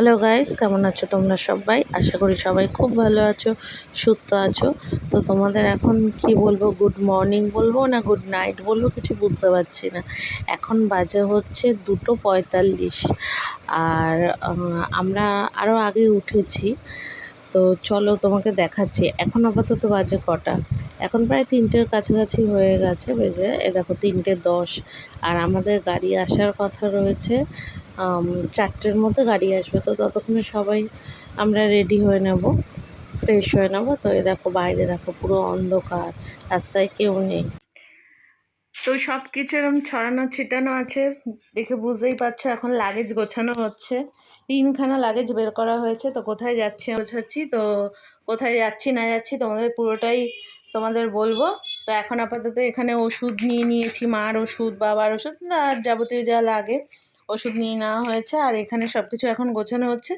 Hello guys কেমন আছো তোমরা সবাই? আশা করি সবাই খুব ভালো আছো, সুস্থ আছো। তো তোমাদের এখন কি বলব গুড মর্নিং বলব না গুড নাইট বলব কিছু বুঝতে পারছি না। এখন বাজে হচ্ছে দুটো পঁয়তাল্লিশ। আর আমরা আরও আগে উঠেছি। তো চলো তোমাকে দেখাচ্ছি। এখন আপাতত বাজে কটা। এখন প্রায় তিনটের কাছাকাছি হয়ে গেছে বেজে, এ দেখো তিনটে দশ। আর আমাদের গাড়ি আসার কথা রয়েছে চারটের মধ্যে গাড়ি আসবে। তো ততক্ষণে সবাই আমরা রেডি হয়ে নেব ফ্রেশ হয়ে নেব। তো এ দেখো বাইরে দেখো পুরো অন্ধকার, রাস্তায় কেউ নেই। তো সব কিছু এরকম ছড়ানো, ছিটানো আছে। দেখে বুঝতেই পারছ, এখন লাগেজ গোছানো হচ্ছে। তিনখানা লাগেজ বের করা হয়েছে। তো কোথায় যাচ্ছি গোছাচ্ছি তো কোথায় যাচ্ছি, না যাচ্ছি, তোমাদের পুরোটাই তোমাদের বলব। তো এখন আপাতত এখানে ওষুধ নিয়ে নিয়েছি, মার ওষুধ, বাবার ওষুধ, আর যাবতীয় যা লাগে ওষুধ নিয়ে নেওয়া হয়েছে। আর এখানে সব কিছু এখন গোছানো হচ্ছে।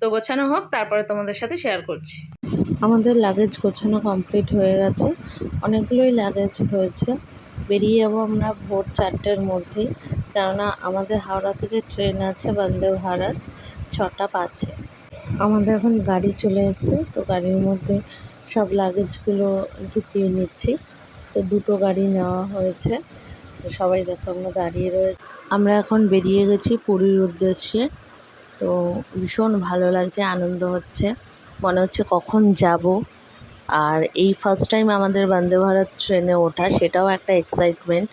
তো গোছানো হোক, তারপরে তোমাদের সাথে শেয়ার করছি। আমাদের লাগেজ গোছানো কমপ্লিট হয়ে গেছে। অনেকগুলোই লাগেজ হয়েছে। বেরিয়ে যাব আমরা ভোর চারটের মধ্যেই কেননা আমাদের হাওড়া থেকে ট্রেন আছে বন্দে ভারত, ছটা পাঁচে। আমাদের এখন গাড়ি চলে এসেছে, তো গাড়ির মধ্যে সব লাগেজগুলো ঢুকিয়ে নিচ্ছি। তো দুটো গাড়ি নেওয়া হয়েছে সবাই দেখো আমরা দাঁড়িয়ে রয়েছে। আমরা এখন বেরিয়ে গেছি পুরীর উদ্দেশ্যে। তো ভীষণ ভালো লাগছে, আনন্দ হচ্ছে। মনে হচ্ছে কখন যাব। আর এই ফার্স্ট টাইম আমাদের বন্দে ভারত ট্রেনে ওঠা, সেটাও একটা এক্সাইটমেন্ট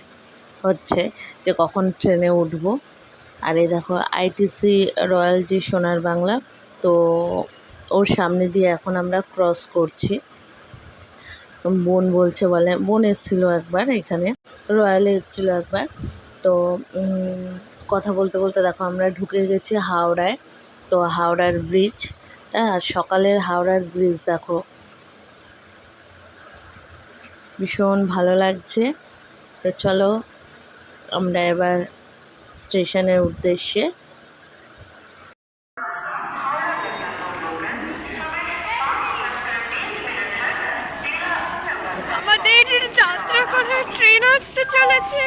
হচ্ছে যে কখন ট্রেনে উঠবো। আর এই দেখো আইটিসি রয়্যাল জি সোনার বাংলা, তো ওর সামনে দিয়ে এখন আমরা ক্রস করছি। বোন বলছে, বলে, বোন এসেছিল একবার এখানে রয়্যালে এসেছিল একবার। তো কথা বলতে বলতে দেখো, আমরা ঢুকে গেছি হাওড়ায়। তো হাওড়ার ব্রিজ হ্যাঁ সকালের হাওড়ার ব্রিজ দেখো ভীষণ ভালো লাগছে। তো চলো আমরা এবার স্টেশনের উদ্দেশ্যে। যাত্রা করার ট্রেন আসতে চলেছে।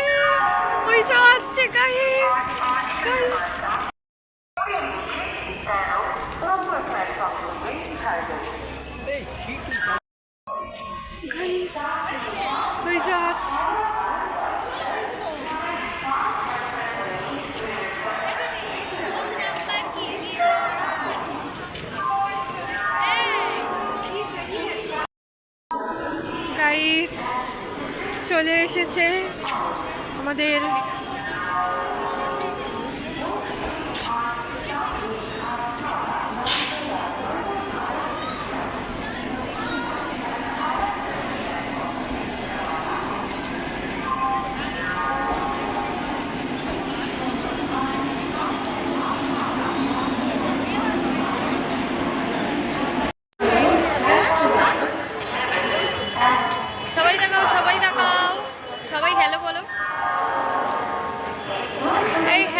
ওই যে আসছে গাইস গাইস এসেছে আমাদের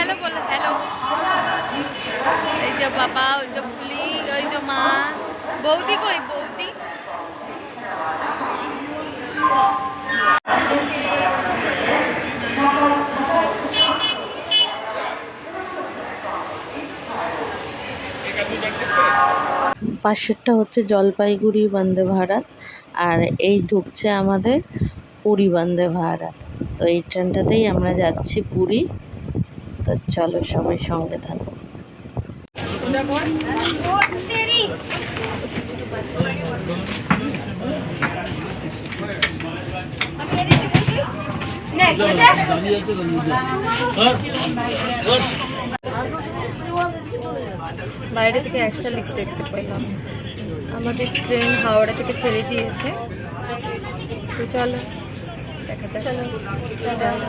হ্যালো বলো, হ্যালো। এই যে বাবা, ওই যে পুলি ওই যে মা। বৌদি কই, বৌদি? পাশেরটা হচ্ছে জলপাইগুড়ি বন্দে ভারত, আর এই ঢুকছে আমাদের পুরী বন্দে ভারত। তো এই ট্রেনটাতেই আমরা যাচ্ছি পুরী। তো চলো সবাই সঙ্গে থাকো। বাইরে থেকে একশো লিখতে দেখতে পেলাম। আমাদের ট্রেন হাওড়া থেকে ছেড়ে দিয়েছে। তো চলো দেখা যাক। চলো।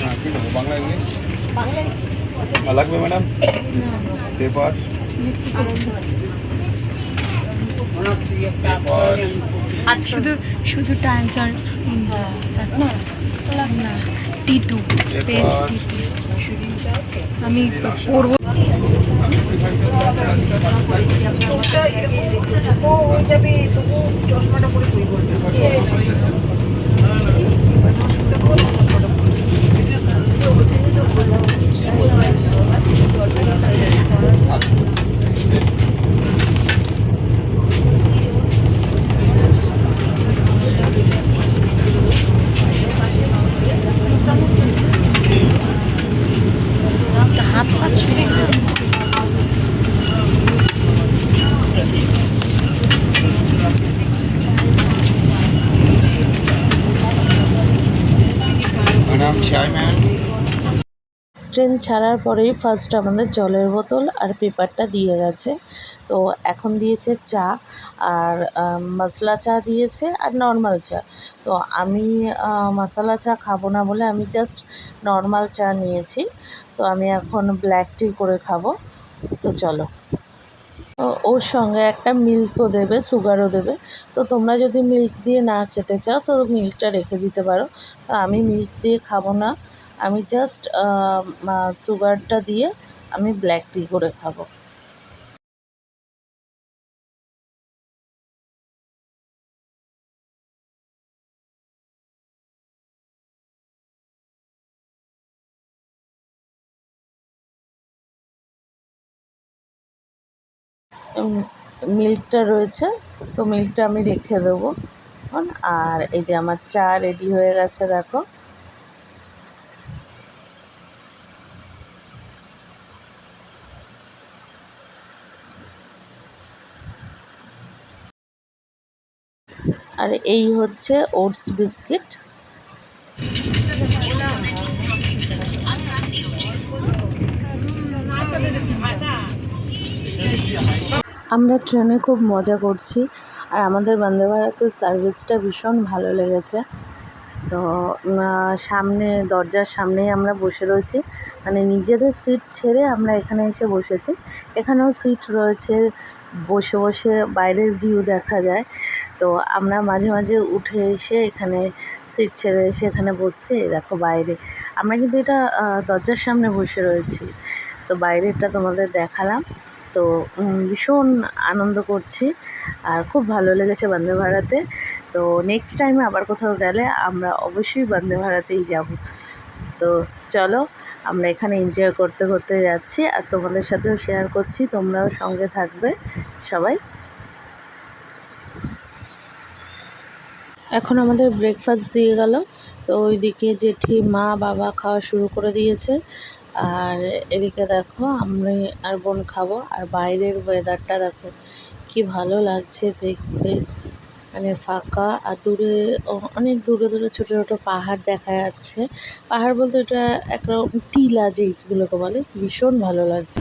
হ্যাঁ কী নেব বাংলা ইংলিশ? লাগবে ম্যাডাম? পেপার? আনন্দ আছে পেপার শুধু শুধু টাইমস আর না। T two page T two আমি পড়ব। হাত ট্রেন ছাড়ার পরেই ফার্স্ট আমাদের জলের বোতল আর পেপারটা দিয়ে গেছে। তো এখন দিয়েছে চা আর মশলা চা দিয়েছে আর নর্মাল চা। তো আমি মশলা চা খাব না বলে আমি জাস্ট নর্মাল চা নিয়েছি। তো আমি এখন ব্ল্যাক টি করে খাব। তো চলো। ওর সঙ্গে একটা মিল্কও দেবে, সুগারও দেবে। তো তোমরা যদি মিল্ক দিয়ে না খেতে চাও, তো মিল্কটা রেখে দিতে পারো। তো আমি মিল্ক দিয়ে খাব না। আমি জাস্ট সুগারটা দিয়ে আমি ব্ল্যাক টি করে খাব। মিল্কটা রয়েছে, তো মিল্কটা আমি রেখে দেবো। আর এই যে আমার চা রেডি হয়ে গেছে, দেখো। আর এই হচ্ছে ওটস বিস্কিট। আমরা ট্রেনে খুব মজা করছি আর আমাদের বন্দে ভারতের সার্ভিসটা ভীষণ ভালো লেগেছে। তো সামনে, দরজার সামনেই আমরা বসে রয়েছি। মানে নিজেদের সিট ছেড়ে আমরা এখানে এসে বসেছি। এখানেও সিট রয়েছে। বসে বসে বাইরের ভিউ দেখা যায়। তো আমরা মাঝে মাঝে উঠে এসে এখানে সিট ছেড়ে এসে এখানে বসছি। দেখো বাইরে। আমরা কিন্তু এটা দরজার সামনে বসে রয়েছি। তো বাইরেটা তোমাদের দেখালাম। তো ভীষণ আনন্দ করছি। আর খুব ভালো লেগেছে বন্দে ভারতে। তো নেক্সট টাইমে আবার কোথাও গেলে আমরা অবশ্যই বন্দে ভারতেই যাব। তো, চলো, আমরা এখানে এনজয় করতে করতে যাচ্ছি। আর তোমাদের সাথেও শেয়ার করছি। তোমরাও সঙ্গে থাকবে, সবাই। এখন আমাদের ব্রেকফাস্ট দিয়ে গেল। তো, ওইদিকে জেঠি মা, বাবা খাওয়া শুরু করে দিয়েছে। আর এদিকে দেখো, আমি আর বোন খাব, আর বাইরের ওয়েদারটা দেখো, কি ভালো লাগছে দেখতে। মানে ফাঁকা, আর দূরে অনেক দূরে দূরে ছোটো ছোটো পাহাড় দেখা যাচ্ছে। পাহাড় বলতে এটা একরকম টিলা যে যেগুলোকে বলে, ভীষণ ভালো লাগছে।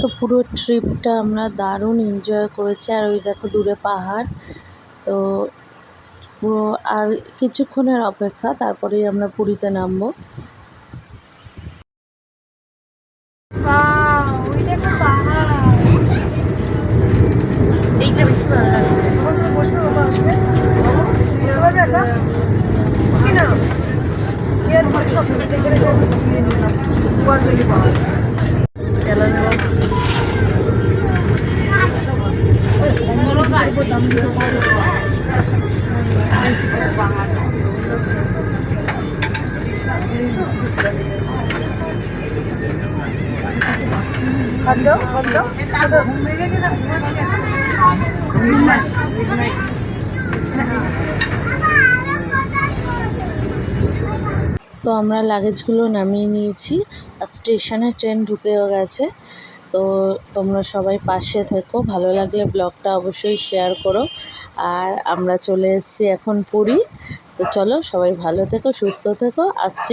তো পুরো ট্রিপটা আমরা দারুণ এনজয় করেছি। আর ওই দেখো দূরে পাহাড়। তো পুরো আর কিছুক্ষণের অপেক্ষা, তারপরেই আমরা পুরীতে নামবো পাহাড় এইটা বেশি ভালো লাগছে বসবে বাবা আসবে বসবে এটা কি না এর পরে সব দেখে রেখে বসিয়ে নিলাম ওয়ার দিকে পাওয়া চলো খাদ্য খাদ্য তো আমরা লাগেজগুলো নামিয়ে নিয়েছি। আর স্টেশনে ট্রেন ঢুকেও গেছে। তো তোমরা সবাই পাশে থেকো। ভালো লাগলে ব্লগটা অবশ্যই শেয়ার করো। আর আমরা চলে এসেছি এখন পুরী। তো চলো সবাই ভালো থেকো, সুস্থ থেকো। আসছি